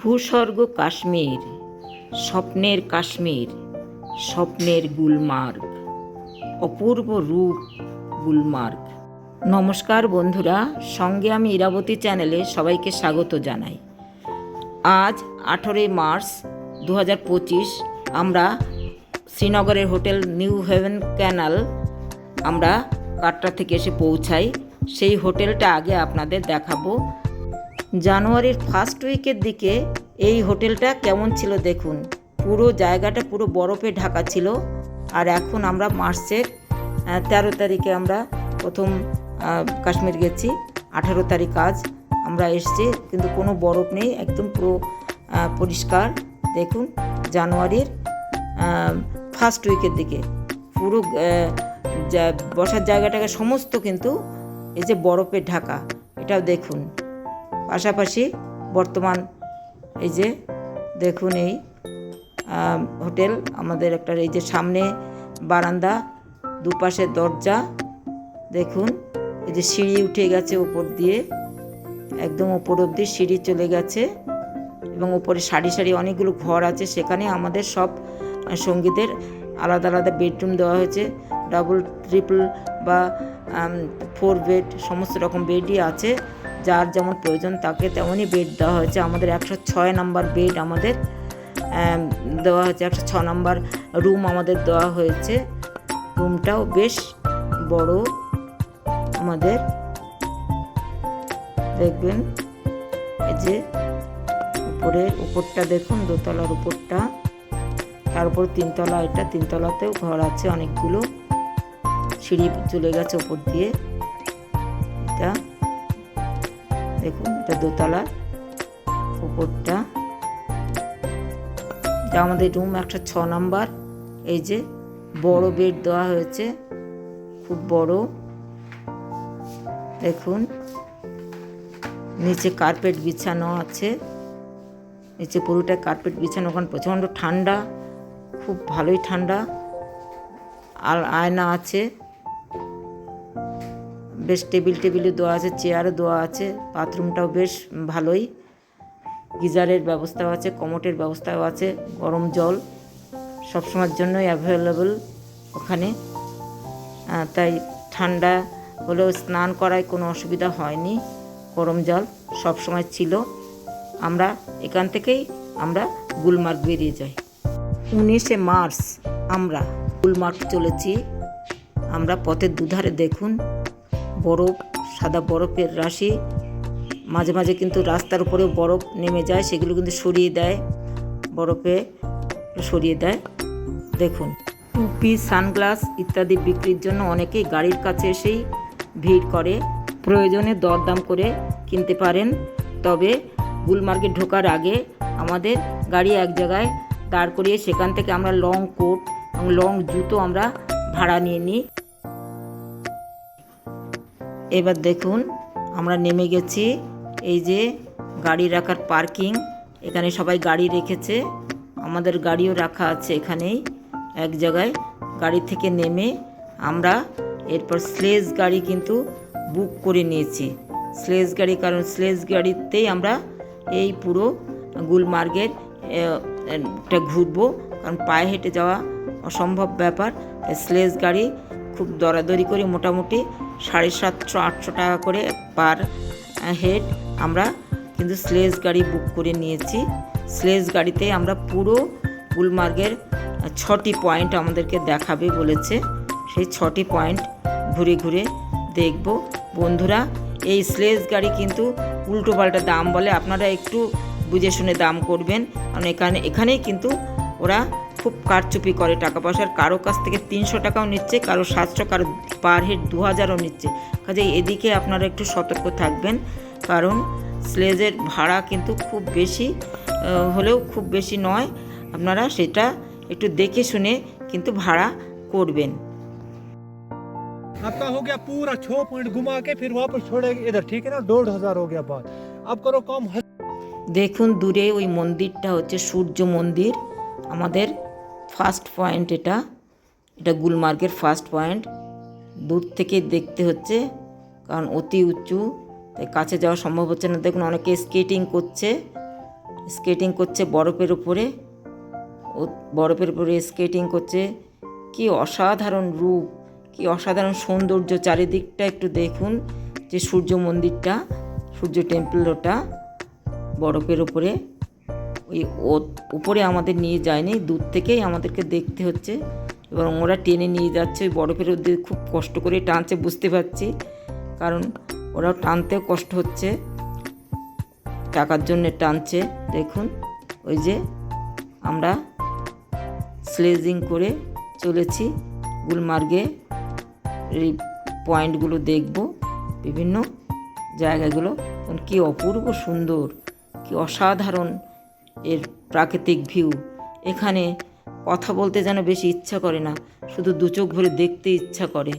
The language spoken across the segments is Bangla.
ভূস্বর্গ কাশ্মীর, স্বপ্নের কাশ্মীর, স্বপ্নের গুলমার্গ, অপূর্ব রূপ গুলমার্গ। নমস্কার বন্ধুরা, সঙ্গে আমি ইরাবতী চ্যানেলে সবাইকে স্বাগত জানাই। আজ আঠেরোই মার্চ দু আমরা শ্রীনগরের হোটেল নিউ হেভেন ক্যানাল, আমরা কাটরা থেকে এসে পৌঁছাই। সেই হোটেলটা আগে আপনাদের দেখাবো। জানুয়ারির ফার্স্ট উইকের দিকে এই হোটেলটা কেমন ছিল দেখুন। পুরো জায়গাটা পুরো বরফে ঢাকা ছিল। আর এখন আমরা মার্চের তেরো তারিখে আমরা প্রথম কাশ্মীর গেছি। আঠারো তারিখ আজ আমরা এসছি, কিন্তু কোনো বরফ নেই, একদম পুরো পরিষ্কার। দেখুন জানুয়ারির ফার্স্ট উইকের দিকে। পুরো বসার জায়গাটাকে সমস্ত কিন্তু এই যে বরফে ঢাকা, এটাও দেখুন। পাশাপাশি বর্তমান এই যে দেখুন এই হোটেল আমাদের একটা, এই যে সামনে বারান্দা, দুপাশে দরজা, দেখুন, এই যে সিঁড়ি উঠে গেছে উপর দিয়ে, একদম উপর অব্দি সিঁড়ি চলে গেছে এবং উপরে সারি সারি অনেকগুলো ঘর আছে, সেখানে আমাদের সব সঙ্গীদের আলাদা আলাদা বেডরুম দেওয়া হয়েছে, ডাবল, ট্রিপল বা ফোর বেড, সমস্ত রকম বেডই আছে। যার যেমন প্রয়োজন তাকে তেমনই বেড দেওয়া হয়েছে। আমাদের একশো ছয় নাম্বার বেড আমাদের দেওয়া হয়েছে। একশো ছ নম্বর রুম আমাদের দেওয়া হয়েছে। রুমটাও বেশ বড় আমাদের। দেখবেন, এই যে উপরে, উপরটা দেখুন, দোতলার উপরটা। তারপর তিনতলা, এটা তিনতলাতেও ঘর আছে অনেকগুলো। সিঁড়ি চলে গেছে উপর দিয়ে। এটা দেখুন এটা দোতলা উপরটা। এটা আমাদের রুম একটা ছ নাম্বার। এই যে বড় বেড দেওয়া হয়েছে খুব বড়। দেখুন নিচে কার্পেট বিছানো আছে। নিচে পুরোটা কার্পেট বিছানো ওখানে প্রচণ্ড ঠান্ডা খুব ভালোই ঠান্ডা। আর আয়না আছে। বেশ টেবিল টেবিলও দেওয়া আছে, চেয়ারও দেওয়া আছে, বাথরুমটাও বেশ ভালোই। গিজারের ব্যবস্থাও আছে, কমোটের ব্যবস্থাও আছে, গরম জল সবসময়ের জন্যই অ্যাভেলেবল ওখানে। তাই ঠান্ডা হলেও স্নান করায় কোনো অসুবিধা হয়নি, গরম জল সব সময় ছিল। আমরা এখান থেকেই আমরা গুলমার্গ বেরিয়ে যাই। উনিশে মার্চ আমরা গুলমার্গ চলেছি। আমরা পথের দুধারে দেখুন বরফ, সাদা বরফের রাশি। মাঝে মাঝে কিন্তু রাস্তার উপরেও বরফ নেমে যায়, সেগুলো কিন্তু সরিয়ে দেয়, বরফে সরিয়ে দেয়। দেখুন, টুপি, সানগ্লাস ইত্যাদি বিক্রির জন্য অনেকেই গাড়ির কাছে এসেই ভিড় করে। প্রয়োজনে দরদাম করে কিনতে পারেন। তবে গুলমার্গে ঢোকার আগে আমাদের গাড়ি এক জায়গায় দাঁড় করিয়ে সেখান থেকে আমরা লং কোট এবং লং জুতো আমরা ভাড়া নিয়ে নিই। এবার দেখুন আমরা নেমে গেছি। এই যে গাড়ি রাখার পার্কিং এখানে সবাই গাড়ি রেখেছে। আমাদের গাড়িও রাখা আছে এখানেই এক জায়গায়। গাড়ি থেকে নেমে আমরা এরপর স্লেজ গাড়ি কিন্তু বুক করে নিয়েছি। স্লেজ গাড়ি কারণ স্লেজ গাড়িতেই আমরা এই পুরো গুলমার্গের আহ, টা ঘুরবো। কারণ পায়ে হেঁটে যাওয়া অসম্ভব ব্যাপার। স্লেজ গাড়ি খুব দরাদরি করে মোটামুটি সাড়ে সাতশো, আটশো টাকা করে পার হেড আমরা কিন্তু স্লেজ গাড়ি বুক করে নিয়েছি। স্লেজ গাড়িতে আমরা পুরো গুলমার্গের ছটি পয়েন্ট আমাদেরকে দেখাবে বলেছে। সেই ছটি পয়েন্ট ঘুরে ঘুরে দেখব। বন্ধুরা, এই স্লেজ গাড়ি কিন্তু উল্টো পাল্টা দাম বলে, আপনারা একটু বুঝে শুনে দাম করবেন। কারণ এখানে, এখানেই কিন্তু ওরা খুব কারচুপি করে টাকা পয়সার কারো কাছ থেকে তিনশো টাকাও নিচ্ছে কারো সাতশো কারো পার হেড দু হাজারও নিচ্ছে কাজে এদিকে আপনারা একটু সতর্ক থাকবেন কারণ স্লেজের ভাড়া কিন্তু খুব বেশি আহ, হলেও খুব বেশি নয় আপনারা সেটা একটু দেখে শুনে কিন্তু ভাড়া করবেন आपका हो गया पूरा छो पॉइंट घुमा के फिर वापस छोड़ेंगे इधर ठीक है ना डेढ़ हजार हो गया बात अब करो कम দেখুন দূরে ওই মন্দিরটা হচ্ছে সূর্য মন্দির আমাদের ফার্স্ট পয়েন্ট এটা। এটা গুলমার্গের ফার্স্ট পয়েন্ট দূর থেকে দেখতে হচ্ছে, কারণ অতি উঁচু, তাই কাছে যাওয়া সম্ভব হচ্ছে না। দেখুন, অনেকে স্কেটিং করছে। স্কেটিং করছে বরফের উপরে। বরফের উপরে স্কেটিং করছে। কি অসাধারণ রূপ, কি অসাধারণ সৌন্দর্য। চারিদিকটা একটু দেখুন, যে সূর্য মন্দিরটা, সূর্য টেম্পল ওটা, বরফের উপরে। ওই উপরে আমাদের নিয়ে যায়নি, দূর থেকেই আমাদেরকে দেখতে হচ্ছে। এবং ওরা টেনে নিয়ে যাচ্ছে, ওই বরফের মধ্যে খুব কষ্ট করে টানছে, বুঝতে পারছি। কারণ ওরাও টানতেও কষ্ট হচ্ছে। টাকার জন্য টানছে, দেখুন। ওই যে আমরা স্লেজিং করে চলেছি, গুলমার্গে। এই পয়েন্টগুলো দেখব, বিভিন্ন জায়গাগুলো। কি অপূর্ব সুন্দর, কি অসাধারণ। এর প্রাকৃতিক ভিউ। এখানে কথা বলতে যেন বেশি ইচ্ছা করে না, শুধু দু চোখ ভরে দেখতে ইচ্ছা করে।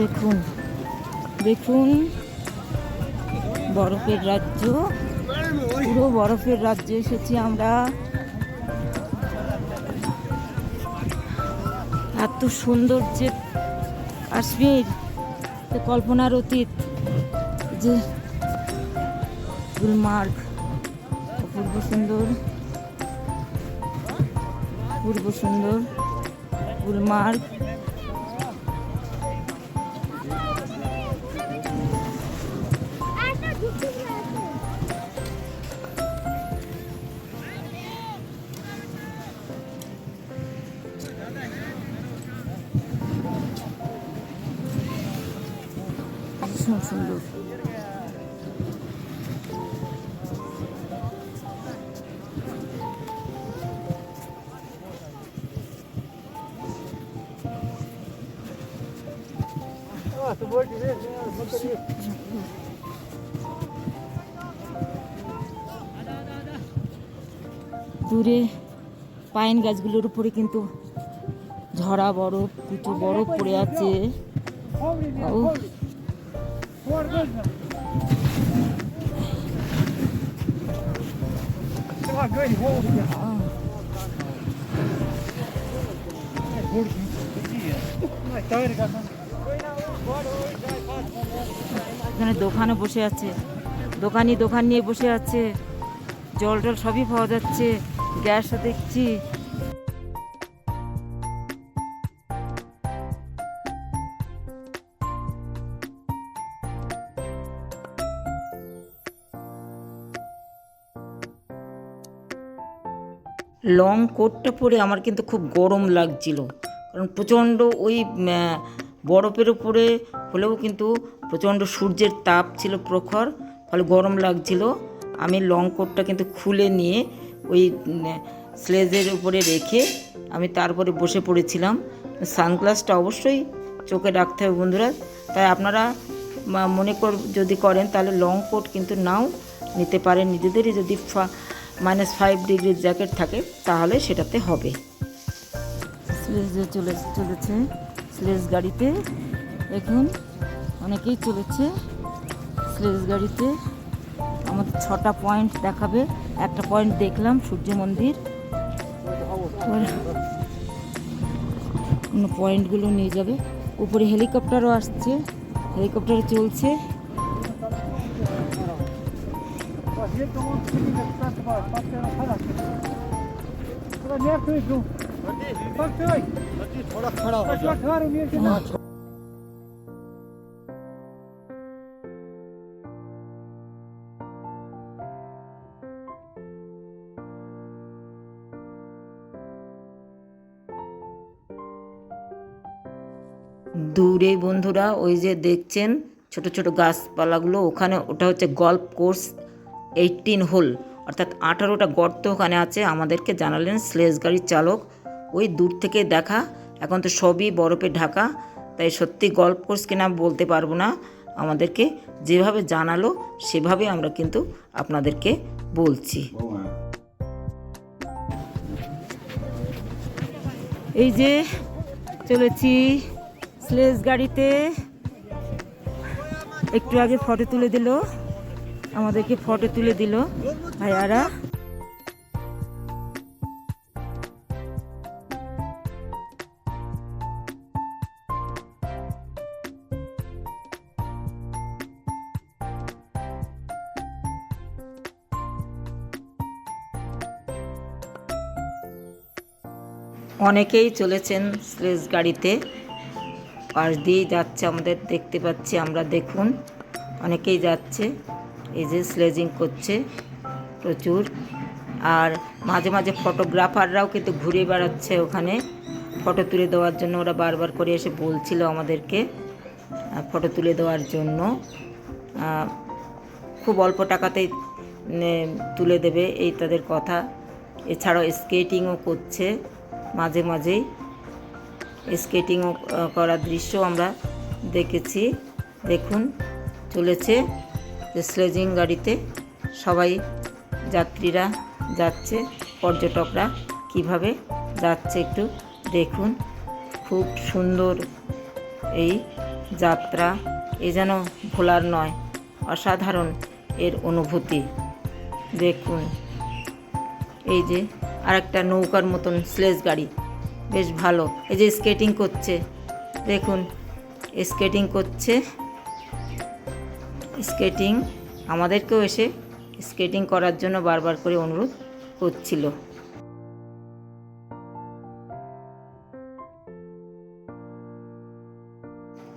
দেখুন দেখুন, বরফের রাজ্য। পুরো বরফের রাজ্যে এসেছি আমরা। এত সুন্দর যে কাশ্মীর কল্পনার অতীত, যে গুলমার্গ, অপূর্ব সুন্দর পূর্ব সুন্দর গুলমার্গ। ভীষণ সুন্দর। দূরে পাইন গাছগুলোর উপরে কিন্তু ঝরা বরফ কিছু বরফ পড়ে আছে। ও। এখানে দোকানে বসে আছে। দোকানি দোকান নিয়ে বসে আছে। জল টল সবই পাওয়া যাচ্ছে। গ্যাসও দেখছি। লং কোটটা পরে আমার কিন্তু খুব গরম লাগছিল। কারণ প্রচণ্ড ওই বরফের উপরে হলেও কিন্তু প্রচণ্ড সূর্যের তাপ ছিল প্রখর, ফলে গরম লাগছিল। আমি লং কোটটা কিন্তু খুলে নিয়ে ওই স্লেজের উপরে রেখে আমি তারপরে বসে পড়েছিলাম। সানগ্লাসটা অবশ্যই চোখে রাখতে হবে বন্ধুরা। তাই আপনারা মনে কর, যদি করেন তাহলে লং কোট কিন্তু নাও নিতে পারেন। নিজেদেরই যদি মাইনাস ফাইভ ডিগ্রির জ্যাকেট থাকে, তাহলে সেটাতে হবে। স্লেজে চলে চলেছে। স্লেজ গাড়িতে। দেখুন, অনেকেই চলেছে স্লেজ গাড়িতে। আমাদের ছটা পয়েন্ট দেখাবে। একটা পয়েন্ট দেখলাম, সূর্য মন্দির। পয়েন্টগুলো নিয়ে যাবে। উপরে হেলিকপ্টারও আসছে। হেলিকপ্টারে চলছে। थोड़ा खड़ा हो जा দূরে বন্ধুরা ওই যে দেখছেন ছোট ছোট গাছপালাগুলো ওখানে ওটা হচ্ছে গল্ফ কোর্স এইটিন হোল, অর্থাৎ আঠারোটা গর্ত ওখানে আছে, আমাদেরকে জানালেন স্লেজ গাড়ির চালক। ওই দূর থেকে দেখা, এখন তো সবই বরফে ঢাকা, তাই সত্যি গল্ফ কোর্স কিনা বলতে পারব না। আমাদেরকে যেভাবে জানালো, সেভাবে আমরা কিন্তু আপনাদেরকে বলছি। এই যে চলেছি স্লেজ গাড়িতে, একটু আগে ফটো তুলে দিল। আমাদেরকে ফটো তুলে দিল ভাইয়ারা। অনেকেই চলেছেন স্লেজ গাড়িতে। পাশ দিয়েই যাচ্ছে আমাদের, দেখতে পাচ্ছি আমরা, দেখুন, অনেকেই যাচ্ছে। এই যে স্লেজিং করছে প্রচুর। আর মাঝে মাঝে ফটোগ্রাফাররাও কিন্তু ঘুরে বেড়াচ্ছে ওখানে। ফটো তুলে দেওয়ার জন্য ওরা বারবার করে এসে বলছিল আমাদেরকে ফটো তুলে দেওয়ার জন্য। খুব অল্প টাকাতেই তুলে দেবে, এই তাদের কথা। এছাড়াও স্কেটিংও করছে মাঝে মাঝেই। স্কেটিংও করার দৃশ্য আমরা দেখেছি। দেখুন, চলেছে। স্লেজিং গাড়িতে সবাই যাত্রীরা যাচ্ছে, পর্যটকরা কীভাবে যাচ্ছে একটু দেখুন। খুব সুন্দর এই যাত্রা, এ যেন ভোলার নয়, অসাধারণ এর অনুভূতি। দেখুন, এই যে আর একটা নৌকার মতন স্লেজ গাড়ি, বেশ ভালো। এই যে স্কেটিং করছে, দেখুন, স্কেটিং করছে। স্কেটিং, আমাদেরকেও এসে স্কেটিং করার জন্য বারবার করে অনুরোধ করছিল।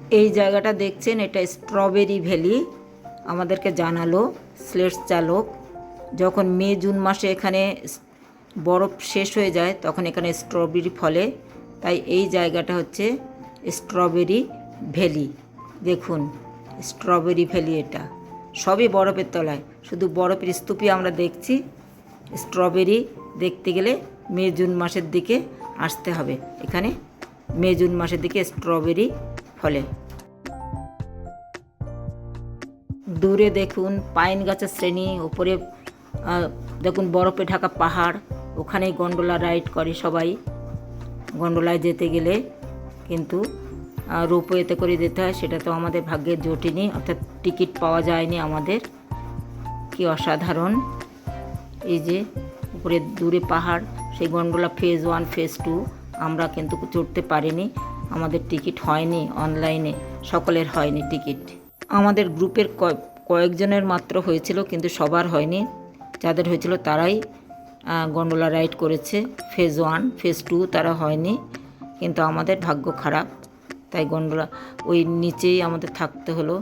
এই জায়গাটা দেখছেন, এটা স্ট্রবেরি ভ্যালি। আমাদেরকে জানালো স্লেটস চালক, যখন মে, জুন মাসে এখানে বরফ শেষ হয়ে যায়, তখন এখানে স্ট্রবেরি ফলে। তাই এই জায়গাটা হচ্ছে স্ট্রবেরি ভ্যালি। দেখুন। স্ট্রবেরি ভ্যালি এটা। সবই বরফের তলায়। শুধু বরফের স্তূপই আমরা দেখছি। স্ট্রবেরি দেখতে গেলে মে, জুন মাসের দিকে আসতে হবে। এখানে মে, জুন মাসের দিকে স্ট্রবেরি ফলে। দূরে দেখুন পাইন গাছের শ্রেণি ওপরে দেখুন বরফে ঢাকা পাহাড়। ওখানেই গন্ডোলা রাইড করে সবাই। গন্ডোলায় যেতে গেলে কিন্তু রোপওয়েতে করে যেতে হয়, সেটা তো আমাদের ভাগ্যে জোটেনি অর্থাৎ টিকিট পাওয়া যায়নি আমাদের। কি অসাধারণ। এই যে উপরে দূরে পাহাড়, সেই gondola phase one phase two আমরা কিন্তু চড়তে পারিনি। আমাদের টিকিট হয়নি অনলাইনে সকলের হয়নি টিকিট। আমাদের গ্রুপের কয়- কয়েকজনের মাত্র হয়েছিল, কিন্তু সবার হয়নি। যাদের হয়েছিল তারাই গন্ডোলা রাইড করেছে। ফেজ ওয়ান ফেজ টু তারা হয়নি। কিন্তু আমাদের ভাগ্য খারাপ। তাই গন্ডোলা ওই নিচেই আমাদের থাকতে হলো।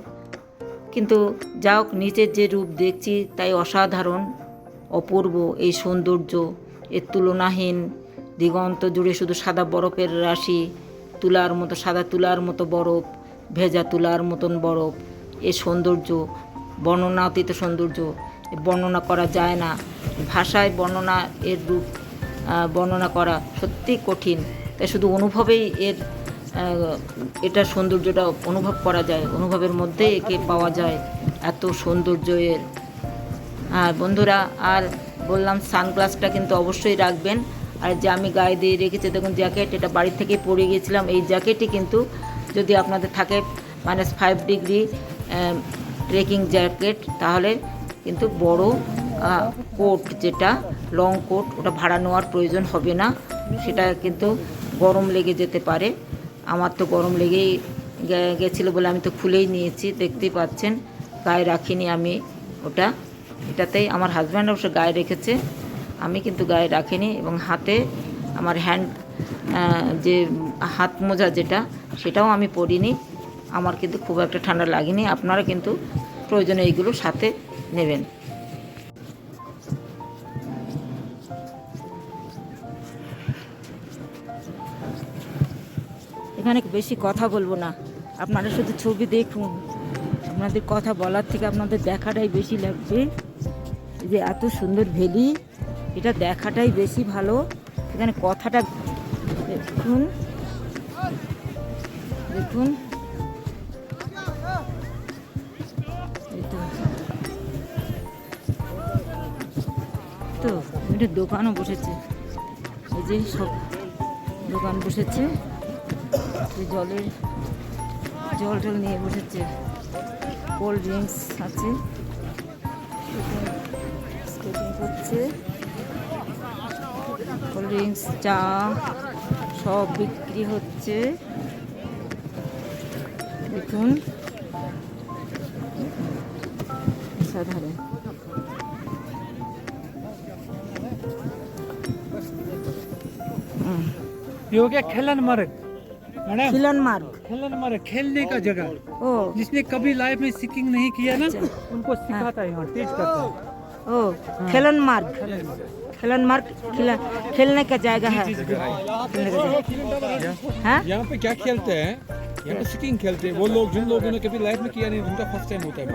কিন্তু যা হোক নিচের যে রূপ দেখছি তাই অসাধারণ, অপূর্ব এই সৌন্দর্য, এর তুলনাহীন, দিগন্ত জুড়ে শুধু সাদা বরফের রাশি, তুলার মতো সাদা তুলার মতো বরফ, ভেজা তুলার মতন বরফ, এ সৌন্দর্য, বর্ণনাতীত সৌন্দর্য বর্ণনা করা যায় না। ভাষায় বর্ণনা এর রূপ বর্ণনা করা সত্যি কঠিন। তাই শুধু অনুভবেই এর এটা সৌন্দর্যটা অনুভব করা যায়, অনুভবের মধ্যে একে পাওয়া যায় এত সৌন্দর্য এর আর বন্ধুরা, আর বললাম সানগ্লাসটা কিন্তু অবশ্যই রাখবেন। আর যে আমি গায়ে দিয়ে রেখেছি, দেখুন জ্যাকেট, এটা বাড়ি থেকে পরে গিয়েছিলাম। এই জ্যাকেটই কিন্তু যদি আপনাদের থাকে minus five degree trekking jacket তাহলে কিন্তু বড় কোট যেটা লং কোট ওটা ভাড়া নেওয়ার প্রয়োজন হবে না। সেটা কিন্তু গরম লেগে যেতে পারে। আমার তো গরম লেগেই গেছিল বলে আমি তো খুলেই নিয়েছি, দেখতেই পাচ্ছেন। গায়ে রাখিনি আমি ওটা। এটাতেই আমার হাজব্যান্ড অবশ্য গায়ে রেখেছে। আমি কিন্তু গায়ে রাখিনি এবং হাতে আমার হ্যান্ড যে হাত মোজা যেটা, সেটাও আমি পরিনি। আমার কিন্তু খুব একটা ঠান্ডা লাগেনি। আপনারা কিন্তু প্রয়োজনে এইগুলো সাথে নেবেন। এখানে বেশি কথা বলব না। আপনারা শুধু ছবি দেখুন। আপনাদের কথা বলার থেকে আপনাদের দেখাটাই বেশি লাগবে। যে এত সুন্দর ভেলি, এটা দেখাটাই বেশি ভালো। এখানে কথাটা দেখুন। দেখুন। তো। এটা দোকানও বসেছে। এই যে সব দোকান বসেছে। জলের জল টল নিয়ে বসেছে কোল্ড ড্রিঙ্কস আছে স্কেটিং করছে কোল্ড ড্রিঙ্কস চা সব বিক্রি হচ্ছে দেখুন সাধারণ ये हो गया खेलन मार्ग खिलन मार्ग। खिलन मार्ग खेलने का जगह। जिसने कभी लाइफ में सिकिंग नहीं किया ना अच्छा। उनको सिखाता है यहाँ टीच करता है। ओ खिलन मार्ग। खिलन मार्ग खेलने का जगह है। हाँ? यहाँ पे क्या खेलते हैं? यहाँ पे सिकिंग खेलते हैं। वो लोग जिन लोगों ने कभी लाइफ में किया नहीं उनका फ़र्स्ट टाइम होता है।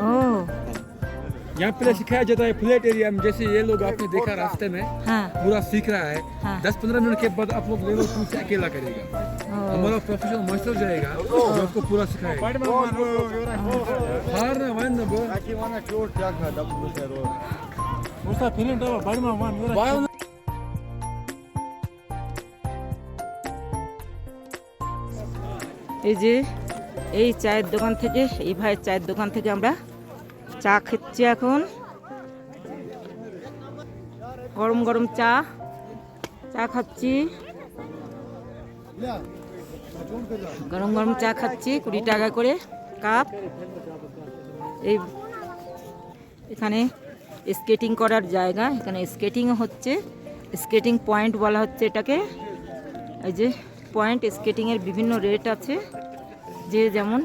ओ यहाँ पे सिखाया जाता है फ्लैट एरिया में जैसे ये लोग आपने देखा रास्ते में हाँ पूरा सीख रहा है हाँ। दस पंद्रह मिनट के बाद आप लोग ले लो तुम से अकेला करेगा ओ हमारा प्रोफेशनल मास्टर जाएगा जो आपको पूरा सिखाएगा हार ना वन ना बो उसका फिल्म तो बड़ में वन वाह এই যে এই চায়ের দোকান থেকে এই ভাইয়ের চায়ের দোকান থেকে আমরা চা খাচ্ছি এখন। গরম গরম চা চা খাচ্ছি। গরম গরম চা খাচ্ছি, কুড়ি টাকা করে কাপ। এই এখানে স্কেটিং করার জায়গা, এখানে স্কেটিংও হচ্ছে। স্কেটিং পয়েন্ট বলা হচ্ছে এটাকে। এই যে পয়েন্ট স্কেটিংয়ের বিভিন্ন রেট আছে। যে যেমন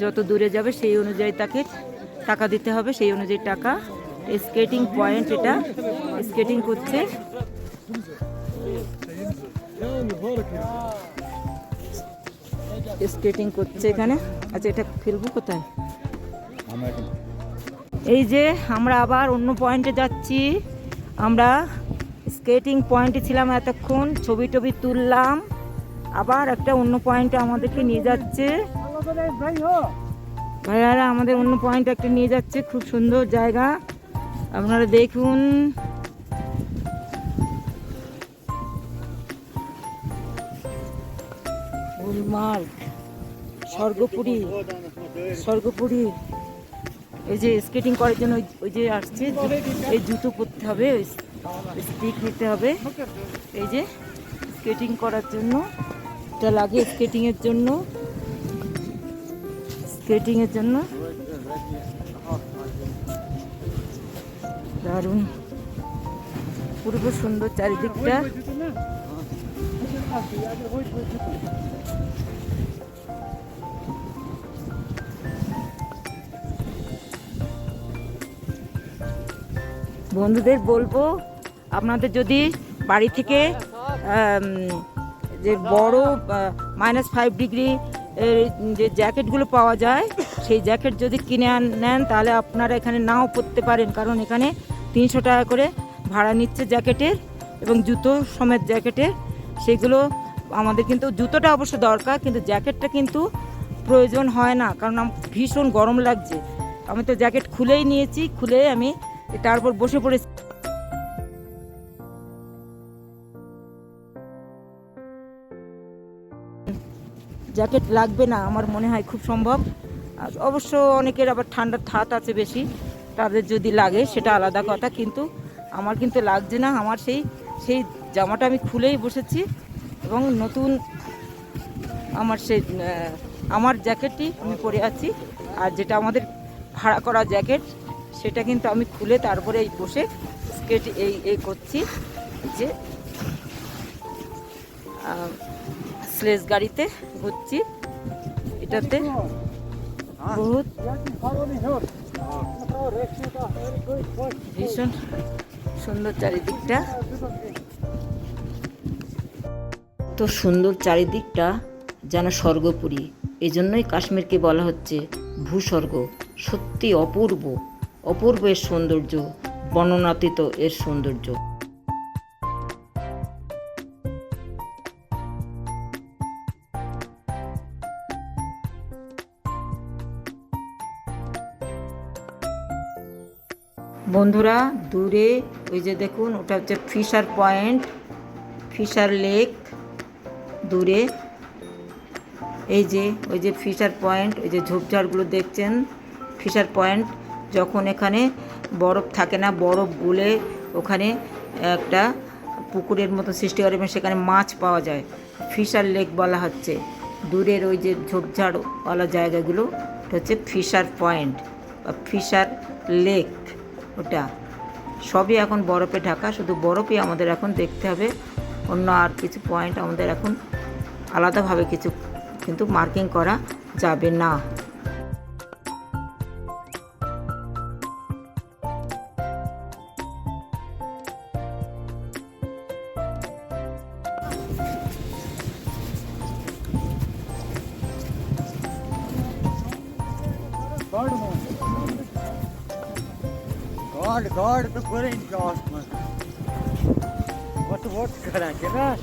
যত দূরে যাবে সেই অনুযায়ী তাকে টাকা দিতে হবে, সেই অনুযায়ী টাকা। স্কেটিং পয়েন্ট এটা স্কেটিং করছে। স্কেটিং করছে এখানে। আচ্ছা এটা খেলব কোথায়? এই যে আমরা আবার অন্য পয়েন্টে যাচ্ছি। আমরা স্কেটিং পয়েন্টে ছিলাম এতক্ষণ, ছবি টবি তুললাম। আবার একটা অন্য পয়েন্টে আমাদেরকে নিয়ে যাচ্ছে। ভাইয়ারা আমাদের অন্য পয়েন্ট একটা নিয়ে যাচ্ছে, খুব সুন্দর জায়গা। আপনারা দেখুন। গুলমার্গ স্বর্গপুরী স্বর্গপুরী। এই যে স্কেটিং করার জন্য ওই- ওই যে আসছে এই জুতো পরতে হবে স্টিক নিতে হবে। এই যে স্কেটিং করার জন্য, এটা লাগে স্কেটিংয়ের জন্য। স্কেটিংয়ের জন্য। দারুণ। পূর্ব সুন্দর চারিদিকটা। বন্ধুদের বলব, আপনাদের যদি বাড়ি থেকে যে বড় মাইনাস ফাইভ ডিগ্রি যে জ্যাকেটগুলো পাওয়া যায়, সেই জ্যাকেট যদি কিনে নেন, তাহলে আপনারা এখানে নাও পরতে পারেন। কারণ এখানে তিনশো টাকা করে ভাড়া নিচ্ছে জ্যাকেটের এবং জুতো সমেত জ্যাকেটের। সেগুলো আমাদের কিন্তু জুতোটা অবশ্য দরকার, কিন্তু জ্যাকেটটা কিন্তু প্রয়োজন হয় না, কারণ আমার ভীষণ গরম লাগছে। আমি তো জ্যাকেট খুলেই নিয়েছি, খুলে আমি তারপর বসে পড়েছি। জ্যাকেট লাগবে না, আমার মনে হয় খুব সম্ভব। অবশ্য অনেকের আবার ঠান্ডার থাত আছে বেশি, তাদের যদি লাগে সেটা আলাদা কথা, কিন্তু আমার কিন্তু লাগছে না, আমার সেই সেই জামাটা আমি খুলেই বসেছি এবং নতুন আমার সেই আমার জ্যাকেটটি আমি পরে আছি। আর যেটা আমাদের ভাড়া করা জ্যাকেট, সেটা কিন্তু আমি খুলে তারপরে এই বসে স্কেট এই এই করছি যে স্লেজ গাড়িতে ঘুরছি। এটাতে বহুত ভীষণ সুন্দর চারিদিকটা। তো সুন্দর চারিদিকটা যেন স্বর্গপুরী। এজন্যই কাশ্মীরকে বলা হচ্ছে ভূস্বর্গ। সত্যি অপূর্ব। অপূর্ব এর সৌন্দর্য, বর্ণনাতীত এর সৌন্দর্য। বন্ধুরা, দূরে ওই যে দেখুন, ওটা হচ্ছে ফিশার পয়েন্ট, ফিশার লেক, দূরে। এই যে, ওই যে ফিশার পয়েন্ট, ওই যে ঝোপঝাড়গুলো দেখছেন? ফিশার পয়েন্ট, যখন এখানে বরফ থাকে না, বরফ গুলে ওখানে একটা পুকুরের মতো সৃষ্টি করে এবং সেখানে মাছ পাওয়া যায়। ফিশার লেক বলা হচ্ছে। দূরের ওই যে ঝোপঝাড়ওয়ালা জায়গাগুলো, ওটা হচ্ছে ফিশার পয়েন্ট বা ফিশার লেক। ওটা। সবই এখন বরফে ঢাকা, শুধু বরফই আমাদের এখন দেখতে হবে। অন্য আর কিছু পয়েন্ট আমাদের এখন আলাদাভাবে কিছু কিন্তু মার্কিং করা যাবে না। ગાઢ ગાઢ તો કરે આસમાન વટ વટ કરા કે ના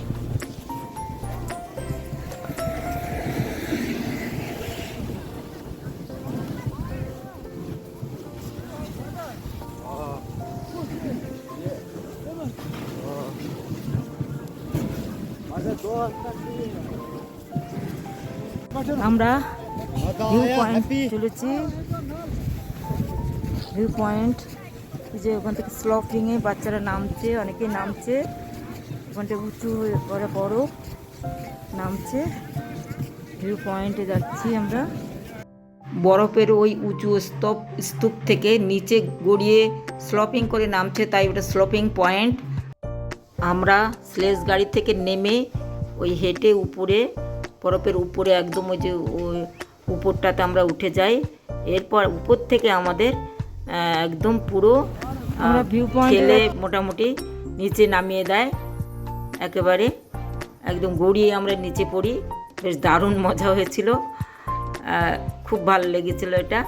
আমরা ভিউ পয়েন্ট চলেছি ভিউ পয়েন্ট যে ওখান থেকে স্লপিংয়ে বাচ্চারা নামছে, অনেকেই নামছে। ওখানটা উঁচু হয়ে পড়ে বরফ নামছে। ভিউ পয়েন্টে যাচ্ছি আমরা। বরফের ওই উঁচু স্তূপ স্তূপ থেকে নিচে গড়িয়ে স্লপিং করে নামছে, তাই ওটা স্লপিং পয়েন্ট আমরা স্লেজ গাড়ি থেকে নেমে ওই হেঁটে উপরে, বরফের উপরে একদম ওই যে ওই উপরটাতে আমরা উঠে যাই। এরপর উপর থেকে আমাদের একদম পুরো ঠেলে মোটামুটি নিচে নামিয়ে দেয় একেবারে একদম গড়িয়ে আমরা নিচে পড়ি। বেশ দারুণ মজা হয়েছিল। খুব ভালো লেগেছিল এটা।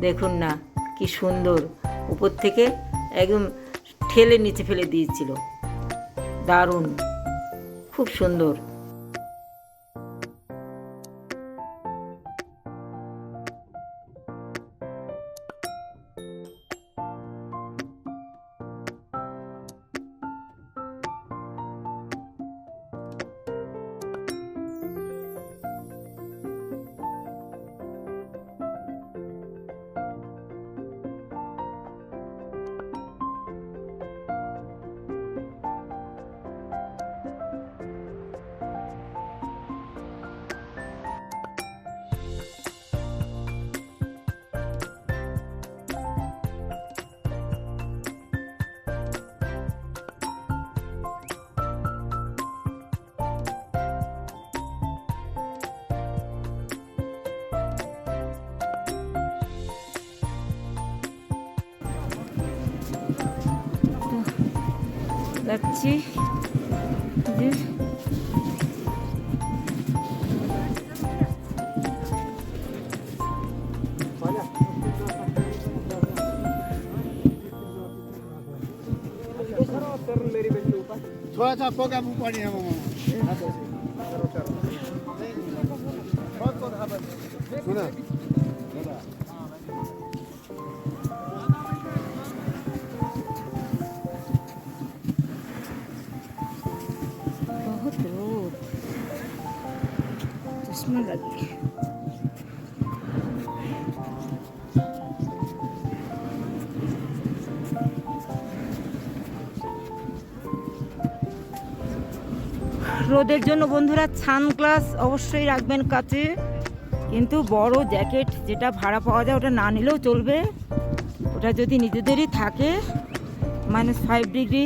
দেখুন না কি সুন্দর। উপর থেকে একদম ঠেলে নিচে ফেলে দিয়েছিল। দারুণ খুব সুন্দর। 낙지 늘 थोड़ा सा पोगा मुंह पानी है मामा चलो चलो बहुत बहुत सुना চশমা রোদের জন্য বন্ধুরা সানগ্লাস অবশ্যই রাখবেন কাছে, কিন্তু বড় জ্যাকেট যেটা ভাড়া পাওয়া যায় ওটা না নিলেও চলবে। ওটা যদি নিজেদেরই থাকে মাইনাস ফাইভ ডিগ্রি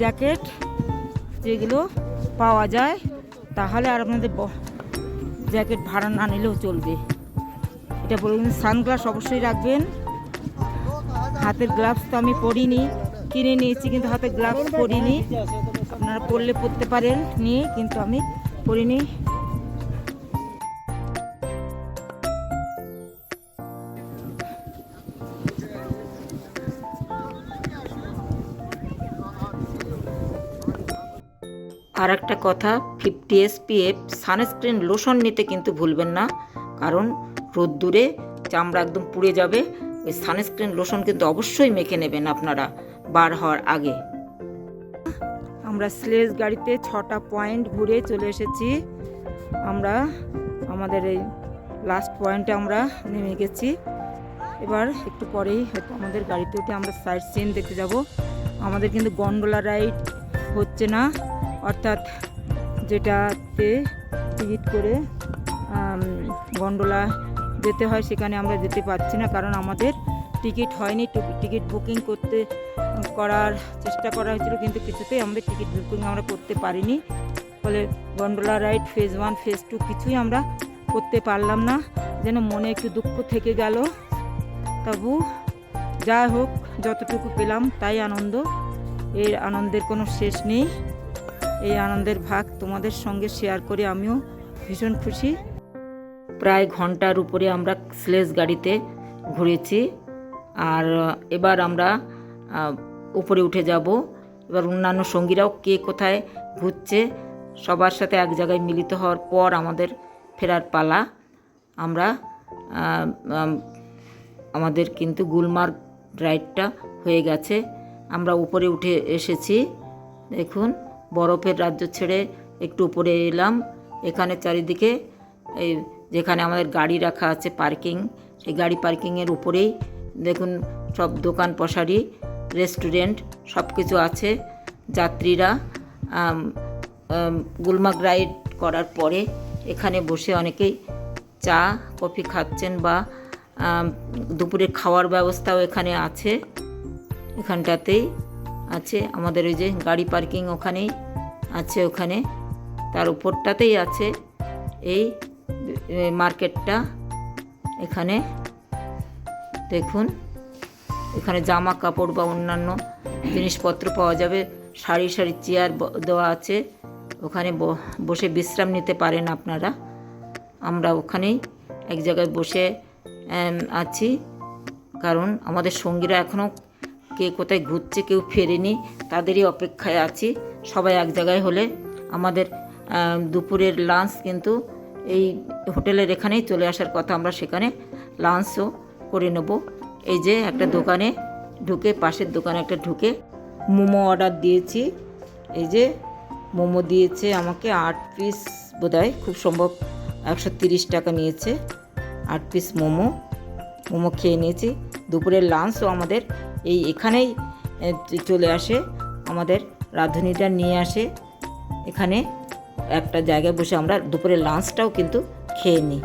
জ্যাকেট যেগুলো পাওয়া যায়, তাহলে আর আপনাদের জ্যাকেট ভাড়া না নিলেও চলবে। এটা বলবেন সানগ্লাস অবশ্যই রাখবেন। হাতের গ্লাভস তো আমি পরিনি, কিনে নিয়েছি কিন্তু হাতে গ্লাভস পরিনি। আপনারা পরলে পরতে পারেন, নিয়ে কিন্তু আমি পরিনি। আর একটা কথা ফিফটি এসপিএফ সানস্ক্রিন লোশন নিতে কিন্তু ভুলবেন না, কারণ রোদ্দুরে চামড়া একদম পুড়ে যাবে, ওই সানস্ক্রিন লোশন কিন্তু অবশ্যই মেখে নেবেন আপনারা, বার হওয়ার আগে। আমরা স্লেজ গাড়িতে ছটা পয়েন্ট ঘুরে চলে এসেছি, আমরা আমাদের এই লাস্ট পয়েন্টে আমরা নেমে গেছি, এবার একটু পরেই হয়তো আমাদের গাড়িতে উঠে আমরা সাইড সিন দেখতে যাব, আমাদের কিন্তু গন্ডোলা রাইড হচ্ছে না। যেটাতে টিকিট করে গন্ডোলা যেতে হয় সেখানে আমরা যেতে পারছি না কারণ আমাদের টিকিট হয়নি। টিকিট বুকিং করতে, করার চেষ্টা করা হয়েছিল কিন্তু কিছুতেই আমাদের টিকিট বুকিং আমরা করতে পারিনি। ফলে gondola ride phase one, phase two কিছুই আমরা করতে পারলাম না। যেন মনে একটু দুঃখ থেকে গেল। তবু যা হোক, যতটুকু পেলাম তাই আনন্দ। এর আনন্দের কোনো শেষ নেই। এই আনন্দের ভাগ তোমাদের সঙ্গে শেয়ার করে আমিও ভীষণ খুশি। প্রায় ঘণ্টার উপরে আমরা স্লেজ গাড়িতে ঘুরেছি। আর এবার আমরা উপরে উঠে যাব। এবার অন্যান্য সঙ্গীরাও কে কোথায় ঘুরছে, সবার সাথে এক জায়গায় মিলিত হওয়ার পর আমাদের ফেরার পালা। আমরা আমাদের কিন্তু গুলমার্গ রাইডটা হয়ে গেছে। আমরা উপরে উঠে এসেছি। দেখুন। বরফের রাজ্য ছেড়ে একটু উপরে এলাম। এখানে চারিদিকে এই যেখানে আমাদের গাড়ি রাখা আছে পার্কিং, সেই গাড়ি পার্কিংয়ের উপরেই দেখুন সব দোকান পশারি রেস্টুরেন্ট সব কিছু আছে। যাত্রীরা গুলমার্গ রাইড করার পরে এখানে বসে অনেকেই চা, কফি খাচ্ছেন বা দুপুরে খাওয়ার ব্যবস্থাও এখানে আছে। এখানটাতেই আছে, আমাদের ওই যে গাড়ি পার্কিং ওখানেই আছে ওখানে। তার উপরটাতেই আছে এই মার্কেটটা এখানে। দেখুন, এখানে জামা কাপড় বা অন্যান্য জিনিসপত্র পাওয়া যাবে। সারি সারি চেয়ার দেওয়া আছে। ওখানে বসে বিশ্রাম নিতে পারেন আপনারা। আমরা ওখানেই এক জায়গায় বসে আছি। কারণ আমাদের সঙ্গীরা এখনও কে কোথায় ঘুরছে, কেউ ফেরেনি, তাদেরই অপেক্ষায় আছি। সবাই এক জায়গায় হলে আমাদের দুপুরের লাঞ্চ কিন্তু এই হোটেলের এখানেই চলে আসার কথা আমরা সেখানে লাঞ্চও করে নেব। এই যে একটা দোকানে ঢুকে, পাশের দোকানে একটা ঢুকে মোমো অর্ডার দিয়েছি। এই যে মোমো দিয়েছে আমাকে আট পিস বোধহয়, খুব সম্ভব একশো তিরিশ টাকা নিয়েছে। আট পিস মোমো মোমো খেয়ে নিয়েছি। দুপুরের লাঞ্চও আমাদের এই এখানেই চলে আসে, আমাদের রাঁধুনিটা নিয়ে আসে। এখানে একটা জায়গায় বসে আমরা দুপুরের লাঞ্চটাও কিন্তু খেয়ে নিই।